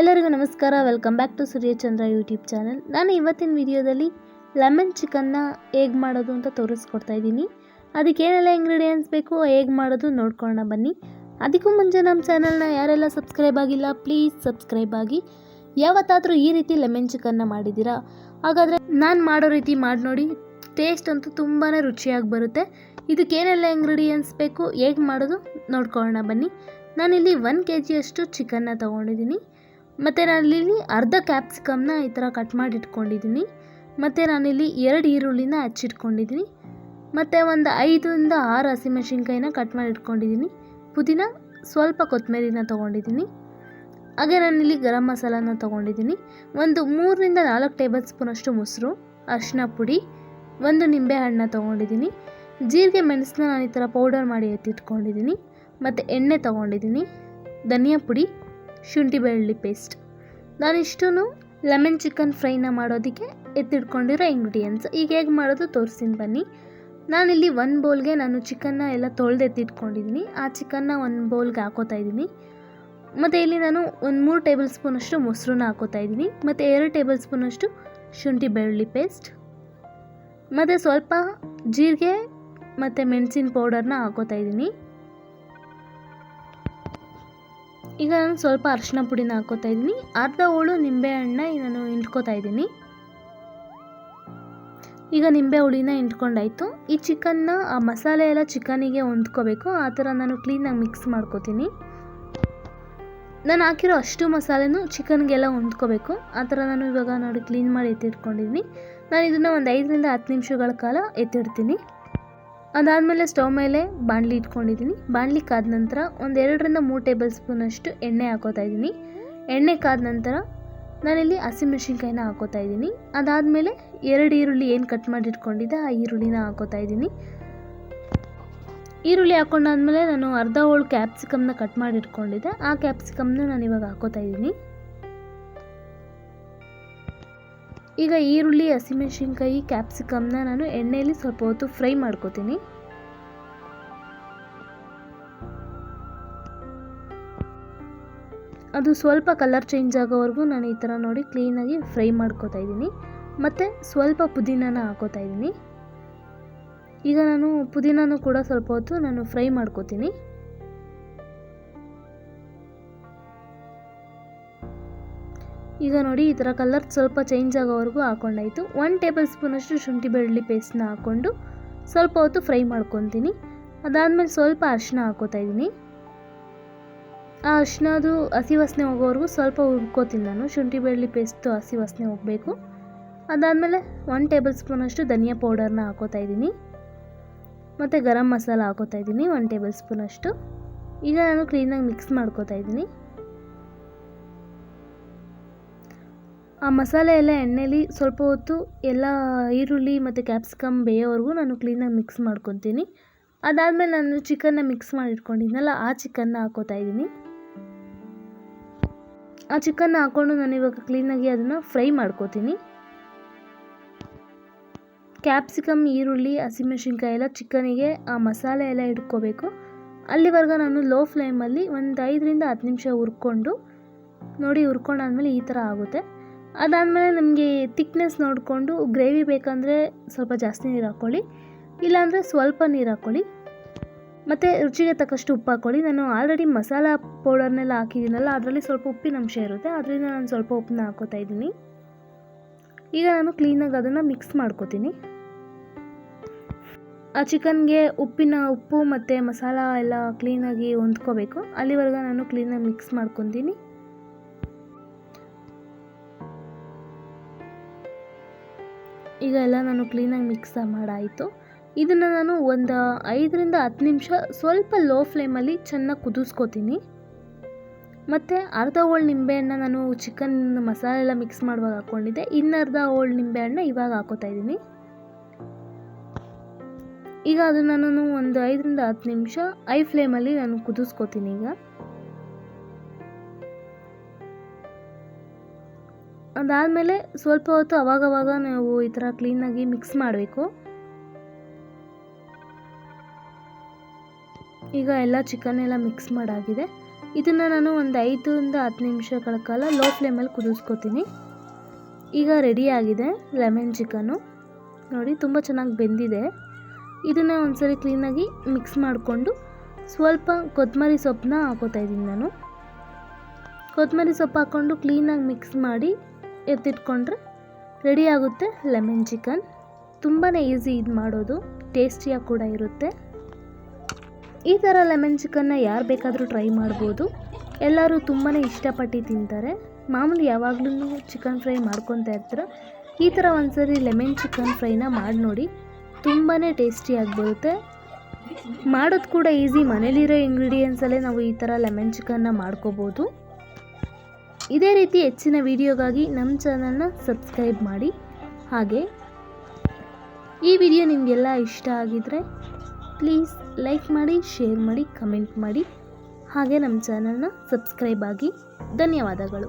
ಎಲ್ಲರಿಗೂ ನಮಸ್ಕಾರ. Welcome back to Suryachandra YouTube channel ನಾನು ಇವತ್ತಿನ ವಿಡಿಯೋದಲ್ಲಿ ಲೆಮನ್ ಚಿಕನ್ನ ಹೇಗೆ ಮಾಡೋದು ಅಂತ ತೋರಿಸ್ಕೊಡ್ತಾ ಇದ್ದೀನಿ. ಅದಕ್ಕೆ ಏನೆಲ್ಲ ಇಂಗ್ರೀಡಿಯೆಂಟ್ಸ್ ಬೇಕು, ಹೇಗೆ ಮಾಡೋದು ನೋಡ್ಕೊಳ್ಳೋಣ ಬನ್ನಿ. ಅದಕ್ಕೂ ಮುಂಚೆ ನಮ್ಮ ಚಾನಲ್ನ ಯಾರೆಲ್ಲ ಸಬ್ಸ್ಕ್ರೈಬ್ ಆಗಿಲ್ಲ ಪ್ಲೀಸ್ ಸಬ್ಸ್ಕ್ರೈಬ್ ಆಗಿ. ಯಾವತ್ತಾದರೂ ಈ ರೀತಿ ಲೆಮನ್ ಚಿಕನ್ನ ಮಾಡಿದ್ದೀರಾ? ಹಾಗಾದರೆ ನಾನು ಮಾಡೋ ರೀತಿ ಮಾಡಿ ನೋಡಿ. ಟೇಸ್ಟ್ ಅಂತೂ ತುಂಬಾ ರುಚಿಯಾಗಿ ಬರುತ್ತೆ. ಇದಕ್ಕೆ ಏನೆಲ್ಲ ಇಂಗ್ರೀಡಿಯೆಂಟ್ಸ್ ಬೇಕು, ಹೇಗೆ ಮಾಡೋದು ನೋಡ್ಕೊಳ್ಳೋಣ ಬನ್ನಿ. ನಾನಿಲ್ಲಿ ಒನ್ ಕೆ ಜಿಯಷ್ಟು ಚಿಕನ್ನ ತೊಗೊಂಡಿದ್ದೀನಿ. ಮತ್ತು ನಾನಿಲ್ಲಿ ಅರ್ಧ ಕ್ಯಾಪ್ಸಿಕಮ್ನ ಈ ಥರ ಕಟ್ ಮಾಡಿ ಇಟ್ಕೊಂಡಿದ್ದೀನಿ ಮತ್ತು ನಾನಿಲ್ಲಿ ಎರಡು ಈರುಳ್ಳಿನ ಹಚ್ಚಿಟ್ಕೊಂಡಿದ್ದೀನಿ. ಮತ್ತು ಒಂದು ಐದರಿಂದ ಆರು ಹಸಿಮೆಣಸಿನ್ಕಾಯಿನ ಕಟ್ ಮಾಡಿ ಇಟ್ಕೊಂಡಿದ್ದೀನಿ ಪುದೀನ ಸ್ವಲ್ಪ ಕೊತ್ತಂಬರಿನ ತೊಗೊಂಡಿದ್ದೀನಿ. ಹಾಗೆ ನಾನಿಲ್ಲಿ ಗರಂ ಮಸಾಲಾನ ತೊಗೊಂಡಿದ್ದೀನಿ. ಒಂದು ಮೂರರಿಂದ ನಾಲ್ಕು ಟೇಬಲ್ ಸ್ಪೂನಷ್ಟು ಮೊಸರು ಅರಿಶಿನ ಪುಡಿ, ಒಂದು ನಿಂಬೆ ಹಣ್ಣನ್ನ ತೊಗೊಂಡಿದ್ದೀನಿ. ಜೀರಿಗೆ, ಮೆಣಸನ್ನ ನಾನು ಈ ಥರ ಪೌಡರ್ ಮಾಡಿ ಎತ್ತಿಟ್ಕೊಂಡಿದ್ದೀನಿ. ಮತ್ತು ಎಣ್ಣೆ ತೊಗೊಂಡಿದ್ದೀನಿ. ಧನಿಯಾ ಪುಡಿ ಶುಂಠಿ ಬೆಳ್ಳುಳ್ಳಿ ಪೇಸ್ಟ್ ನಾನಿಷ್ಟೂ ಲೆಮನ್ ಚಿಕನ್ ಫ್ರೈನ ಮಾಡೋದಕ್ಕೆ ಎತ್ತಿಟ್ಕೊಂಡಿರೋ ಇಂಗ್ರೀಡಿಯೆಂಟ್ಸ್ ಈಗ ಹೇಗೆ ಮಾಡೋದು ತೋರಿಸ್ತೀನಿ ಬನ್ನಿ. ನಾನಿಲ್ಲಿ ಒಂದು ಬೌಲ್ಗೆ ನಾನು ಚಿಕನ್ನ ಎಲ್ಲ ತೊಳೆದು ಎತ್ತಿಟ್ಕೊಂಡಿದ್ದೀನಿ. ಆ ಚಿಕನ್ನ ಒಂದು ಬೌಲ್ಗೆ ಹಾಕೋತಾ ಇದ್ದೀನಿ. ಮತ್ತು ಇಲ್ಲಿ ನಾನು ಒಂದು ಮೂರು ಟೇಬಲ್ ಸ್ಪೂನಷ್ಟು ಮೊಸರನ್ನ ಹಾಕೋತಾ ಇದ್ದೀನಿ. ಮತ್ತು ಎರಡು ಟೇಬಲ್ ಸ್ಪೂನಷ್ಟು ಶುಂಠಿ ಬೆಳ್ಳುಳ್ಳಿ ಪೇಸ್ಟ್ ಮತ್ತು ಸ್ವಲ್ಪ ಜೀರಿಗೆ ಮತ್ತು ಮೆಣಸಿನ ಪೌಡರ್ನ ಹಾಕೋತಾ ಇದ್ದೀನಿ. ಈಗ ನಾನು ಸ್ವಲ್ಪ ಅರಶಿನ ಪುಡಿನ ಹಾಕೋತಾ ಇದ್ದೀನಿ. ಅರ್ಧ ಹೋಳು ನಿಂಬೆ ಹಣ್ಣನ್ನ ನಾನು ಇಂಟ್ಕೋತಾ ಇದ್ದೀನಿ. ಈಗ ನಿಂಬೆ ಹುಳಿನ ಹಿಂಡ್ಕೊಂಡಾಯಿತು. ಈ ಚಿಕನ್ನ ಆ ಮಸಾಲೆ ಎಲ್ಲ ಚಿಕನಿಗೆ ಹೊಂದ್ಕೋಬೇಕು. ಆ ಥರ ನಾನು ಕ್ಲೀನಾಗಿ ಮಿಕ್ಸ್ ಮಾಡ್ಕೋತೀನಿ. ನಾನು ಹಾಕಿರೋ ಅಷ್ಟು ಮಸಾಲೆನೂ ಚಿಕನ್ಗೆಲ್ಲ ಹೊಂದ್ಕೋಬೇಕು. ಆ ಥರ ನಾನು ಇವಾಗ ನೋಡಿ ಕ್ಲೀನ್ ಮಾಡಿ ಎತ್ತಿಟ್ಕೊಂಡಿದ್ದೀನಿ. ನಾನು ಇದನ್ನು ಒಂದು ಐದರಿಂದ ಹತ್ತು ನಿಮಿಷಗಳ ಕಾಲ ಎತ್ತಿಡ್ತೀನಿ. ಅದಾದಮೇಲೆ ಸ್ಟವ್ ಮೇಲೆ ಬಾಣಲಿ ಇಟ್ಕೊಂಡಿದ್ದೀನಿ. ಬಾಣಲಿ ಕಾದ ನಂತರ ಒಂದು ಎರಡರಿಂದ ಮೂರು ಟೇಬಲ್ ಸ್ಪೂನಷ್ಟು ಎಣ್ಣೆ ಹಾಕೋತಾ ಇದ್ದೀನಿ. ಎಣ್ಣೆ ಕಾದ ನಂತರ ನಾನಿಲ್ಲಿ ಹಸಿಮೆಣ್ಸಿನ್ಕಾಯಿನ ಹಾಕೋತಾ ಇದ್ದೀನಿ. ಅದಾದಮೇಲೆ ಎರಡು ಈರುಳ್ಳಿ ಏನು ಕಟ್ ಮಾಡಿ ಇಟ್ಕೊಂಡಿದ್ದೆ, ಆ ಈರುಳ್ಳಿನ ಹಾಕೋತಾ ಇದ್ದೀನಿ. ಈರುಳ್ಳಿ ಹಾಕೊಂಡಾದ್ಮೇಲೆ ನಾನು ಅರ್ಧ ಹೋಳು ಕ್ಯಾಪ್ಸಿಕಮ್ನ ಕಟ್ ಮಾಡಿ ಇಟ್ಕೊಂಡಿದ್ದೆ. ಆ ಕ್ಯಾಪ್ಸಿಕಮ್ನ ನಾನು ಇವಾಗ ಹಾಕೋತಾ ಇದ್ದೀನಿ. ಈಗ ಈರುಳ್ಳಿ, ಹಸಿಮೆಣಸಿನ್ಕಾಯಿ ಕ್ಯಾಪ್ಸಿಕಮ್ನ ನಾನು ಎಣ್ಣೆಯಲ್ಲಿ ಸ್ವಲ್ಪ ಹೊತ್ತು ಫ್ರೈ ಮಾಡ್ಕೋತೀನಿ. ಅದು ಸ್ವಲ್ಪ ಕಲರ್ ಚೇಂಜ್ ಆಗೋವರೆಗೂ ನಾನು ಈ ಥರ ನೋಡಿ ಕ್ಲೀನಾಗಿ ಫ್ರೈ ಮಾಡ್ಕೋತಾ ಇದ್ದೀನಿ. ಮತ್ತು ಸ್ವಲ್ಪ ಪುದೀನಾನ ಹಾಕೋತಾ ಇದ್ದೀನಿ. ಈಗ ನಾನು ಪುದೀನಾನು ಕೂಡ ಸ್ವಲ್ಪ ಹೊತ್ತು ನಾನು ಫ್ರೈ ಮಾಡ್ಕೋತೀನಿ. ಈಗ ನೋಡಿ ಈ ಥರ ಕಲರ್ ಸ್ವಲ್ಪ ಚೇಂಜ್ ಆಗೋವರೆಗೂ ಹಾಕೊಂಡಾಯಿತು. ಒನ್ ಟೇಬಲ್ ಸ್ಪೂನಷ್ಟು ಶುಂಠಿ ಬೆಳ್ಳುಳ್ಳಿ ಪೇಸ್ಟ್ನ ಹಾಕ್ಕೊಂಡು ಸ್ವಲ್ಪ ಹೊತ್ತು ಫ್ರೈ ಮಾಡ್ಕೊತೀನಿ. ಅದಾದಮೇಲೆ ಸ್ವಲ್ಪ ಅರಿಶಿನ ಹಾಕೋತಾ ಇದ್ದೀನಿ. ಆ ಅರಿಶಿನದು ಹಸಿ ವಾಸನೆ ಹೋಗೋವರೆಗೂ ಸ್ವಲ್ಪ ಹುರ್ಕೋತೀನಿ ನಾನು. ಶುಂಠಿ ಬೆಳ್ಳುಳ್ಳಿ ಪೇಸ್ಟು ಹಸಿ ವಾಸನೆ ಹೋಗಬೇಕು. ಅದಾದಮೇಲೆ ಒನ್ ಟೇಬಲ್ ಸ್ಪೂನಷ್ಟು ಧನಿಯಾ ಪೌಡರ್ನ ಹಾಕೋತಾ ಇದ್ದೀನಿ. ಮತ್ತು ಗರಂ ಮಸಾಲ ಹಾಕೋತಾ ಇದ್ದೀನಿ ಒನ್ ಟೇಬಲ್ ಸ್ಪೂನಷ್ಟು ಈಗ ನಾನು ಕ್ಲೀನಾಗಿ ಮಿಕ್ಸ್ ಮಾಡ್ಕೋತಾ ಇದ್ದೀನಿ. ಆ ಮಸಾಲೆ ಎಲ್ಲ ಎಣ್ಣೆಲಿ ಸ್ವಲ್ಪ ಹೊತ್ತು ಎಲ್ಲ ಈರುಳ್ಳಿ ಮತ್ತು ಕ್ಯಾಪ್ಸಿಕಮ್ ಬೇಯೋವರೆಗೂ ನಾನು ಕ್ಲೀನಾಗಿ ಮಿಕ್ಸ್ ಮಾಡ್ಕೊತೀನಿ. ಅದಾದಮೇಲೆ ನಾನು ಚಿಕನ್ನ ಮಿಕ್ಸ್ ಮಾಡಿ ಇಟ್ಕೊಂಡಿದ್ನಲ್ಲ, ಆ ಚಿಕನ್ನ ಹಾಕೋತಾ ಇದ್ದೀನಿ. ಆ ಚಿಕನ್ನ ಹಾಕ್ಕೊಂಡು ನಾನು ಇವಾಗ ಕ್ಲೀನಾಗಿ ಅದನ್ನು ಫ್ರೈ ಮಾಡ್ಕೋತೀನಿ. ಕ್ಯಾಪ್ಸಿಕಮ್ ಈರುಳ್ಳಿ, ಹಸಿಮೆಣ್ಸಿನ್ಕಾಯಿ ಎಲ್ಲ ಚಿಕನಿಗೆ ಆ ಮಸಾಲೆ ಎಲ್ಲ ಹಿಡ್ಕೋಬೇಕು ಅಲ್ಲಿವರೆಗೆ ನಾನು ಲೋ ಫ್ಲೇಮಲ್ಲಿ ಒಂದು ಐದರಿಂದ ಹತ್ತು ನಿಮಿಷ ಹುರ್ಕೊಂಡು, ನೋಡಿ ಹುರ್ಕೊಂಡಾದ್ಮೇಲೆ ಈ ಥರ ಆಗುತ್ತೆ. ಅದಾದಮೇಲೆ ನಮಗೆ ತಿಕ್ನೆಸ್ ನೋಡಿಕೊಂಡು ಗ್ರೇವಿ ಬೇಕಂದರೆ ಸ್ವಲ್ಪ ಜಾಸ್ತಿ ನೀರು ಹಾಕ್ಕೊಳ್ಳಿ. ಇಲ್ಲಾಂದರೆ ಸ್ವಲ್ಪ ನೀರು ಹಾಕ್ಕೊಳ್ಳಿ. ಮತ್ತು ರುಚಿಗೆ ತಕ್ಕಷ್ಟು ಉಪ್ಪು ಹಾಕ್ಕೊಳ್ಳಿ. ನಾನು ಆಲ್ರೆಡಿ ಮಸಾಲ ಪೌಡರ್ನೆಲ್ಲ ಹಾಕಿದ್ದೀನಲ್ಲ, ಅದರಲ್ಲಿ ಸ್ವಲ್ಪ ಉಪ್ಪಿನ ಅಂಶ ಇರುತ್ತೆ. ಅದರಿಂದ ನಾನು ಸ್ವಲ್ಪ ಉಪ್ಪನ್ನ ಹಾಕೋತಾ ಇದ್ದೀನಿ. ಈಗ ನಾನು ಕ್ಲೀನಾಗಿ ಅದನ್ನು ಮಿಕ್ಸ್ ಮಾಡ್ಕೋತೀನಿ. ಆ ಚಿಕನ್ಗೆ ಉಪ್ಪಿನ ಉಪ್ಪು ಮತ್ತು ಮಸಾಲ ಎಲ್ಲ ಕ್ಲೀನಾಗಿ ಹೊಂದ್ಕೋಬೇಕು. ಅಲ್ಲಿವರೆಗೂ ನಾನು ಕ್ಲೀನಾಗಿ ಮಿಕ್ಸ್ ಮಾಡ್ಕೊತೀನಿ. ಈಗ ಎಲ್ಲ ನಾನು ಕ್ಲೀನಾಗಿ ಮಿಕ್ಸ್ ಮಾಡಾಯಿತು. ಇದನ್ನು ನಾನು ಒಂದು ಐದರಿಂದ ಹತ್ತು ನಿಮಿಷ ಸ್ವಲ್ಪ ಲೋ ಫ್ಲೇಮಲ್ಲಿ ಚೆನ್ನಾಗಿ ಕುದಿಸ್ಕೋತೀನಿ. ಮತ್ತು ಅರ್ಧ ಹೋಳು ನಿಂಬೆಹಣ್ಣ ನಾನು ಚಿಕನ್ ಮಸಾಲೆ ಎಲ್ಲ ಮಿಕ್ಸ್ ಮಾಡುವಾಗ ಹಾಕ್ಕೊಂಡಿದ್ದೆ ಇನ್ನರ್ಧ ಹೋಳು ನಿಂಬೆಹಣ್ಣ ಇವಾಗ ಹಾಕೋತಾ ಇದ್ದೀನಿ. ಈಗ ಅದನ್ನು ನಾನು ಒಂದು ಐದರಿಂದ ಹತ್ತು ನಿಮಿಷ ಐ ಫ್ಲೇಮಲ್ಲಿ ನಾನು ಕುದಿಸ್ಕೋತೀನಿ ಈಗ. ಅದಾದಮೇಲೆ ಸ್ವಲ್ಪ ಹೊತ್ತು ಅವಾಗವಾಗ ನಾವು ಈ ಥರ ಕ್ಲೀನಾಗಿ ಮಿಕ್ಸ್ ಮಾಡಬೇಕು. ಈಗ ಎಲ್ಲ ಚಿಕನ್ ಎಲ್ಲ ಮಿಕ್ಸ್ ಮಾಡಾಗಿದೆ. ಇದನ್ನು ನಾನು ಒಂದು ಐದರಿಂದ ಹತ್ತು ನಿಮಿಷಗಳ ಕಾಲ ಲೋ ಫ್ಲೇಮಲ್ಲಿ ಕುದಿಸ್ಕೊತೀನಿ. ಈಗ ರೆಡಿಯಾಗಿದೆ ಲೆಮನ್ ಚಿಕನು. ನೋಡಿ ತುಂಬ ಚೆನ್ನಾಗಿ ಬೆಂದಿದೆ. ಇದನ್ನು ಒಂದ್ಸರಿ ಕ್ಲೀನಾಗಿ ಮಿಕ್ಸ್ ಮಾಡಿಕೊಂಡು ಸ್ವಲ್ಪ ಕೊತ್ತಂಬರಿ ಸೊಪ್ಪನ್ನ ಹಾಕೋತಾ ಇದ್ದೀನಿ ನಾನು. ಕೊತ್ತಂಬರಿ ಸೊಪ್ಪು ಹಾಕ್ಕೊಂಡು ಕ್ಲೀನಾಗಿ ಮಿಕ್ಸ್ ಮಾಡಿ ಎತ್ತಿಟ್ಕೊಂಡ್ರೆ ರೆಡಿ ಆಗುತ್ತೆ ಲೆಮನ್ ಚಿಕನ್ ತುಂಬಾ ಈಸಿ ಇದು ಮಾಡೋದು ಟೇಸ್ಟಿಯಾಗಿ ಕೂಡ ಇರುತ್ತೆ. ಈ ಥರ ಲೆಮನ್ ಚಿಕನ್ನ ಯಾರು ಬೇಕಾದರೂ ಟ್ರೈ ಮಾಡ್ಬೋದು. ಎಲ್ಲರೂ ತುಂಬಾ ಇಷ್ಟಪಟ್ಟು ತಿಂತಾರೆ. ಮಾಮೂಲಿ ಯಾವಾಗಲೂ ಚಿಕನ್ ಫ್ರೈ ಮಾಡ್ಕೊತಾ ಇರ್ತಾರೆ. ಈ ಥರ ಒಂದ್ಸರಿ ಲೆಮನ್ ಚಿಕನ್ ಫ್ರೈನ ಮಾಡಿ ನೋಡಿ ತುಂಬಾ ಟೇಸ್ಟಿಯಾಗಿ ಬರುತ್ತೆ. ಮಾಡೋದು ಕೂಡ ಈಸಿ ಮನೇಲಿರೋ ಇಂಗ್ರೀಡಿಯೆಂಟ್ಸಲ್ಲೇ ನಾವು ಈ ಥರ ಲೆಮನ್ ಚಿಕನ್ನ ಮಾಡ್ಕೋಬೋದು. ಇದೇ ರೀತಿ ಹೆಚ್ಚಿನ ವಿಡಿಯೋಗಾಗಿ ನಮ್ಮ ಚಾನಲ್ನ ಸಬ್ಸ್ಕ್ರೈಬ್ ಮಾಡಿ. ಹಾಗೆ ಈ ವಿಡಿಯೋ ನಿಮಗೆಲ್ಲ ಇಷ್ಟ ಆಗಿದರೆ ಪ್ಲೀಸ್ ಲೈಕ್ ಮಾಡಿ, ಶೇರ್ ಮಾಡಿ, ಕಮೆಂಟ್ ಮಾಡಿ. ಹಾಗೆ ನಮ್ಮ ಚಾನಲ್ನ ಸಬ್ಸ್ಕ್ರೈಬ್ ಆಗಿ. ಧನ್ಯವಾದಗಳು.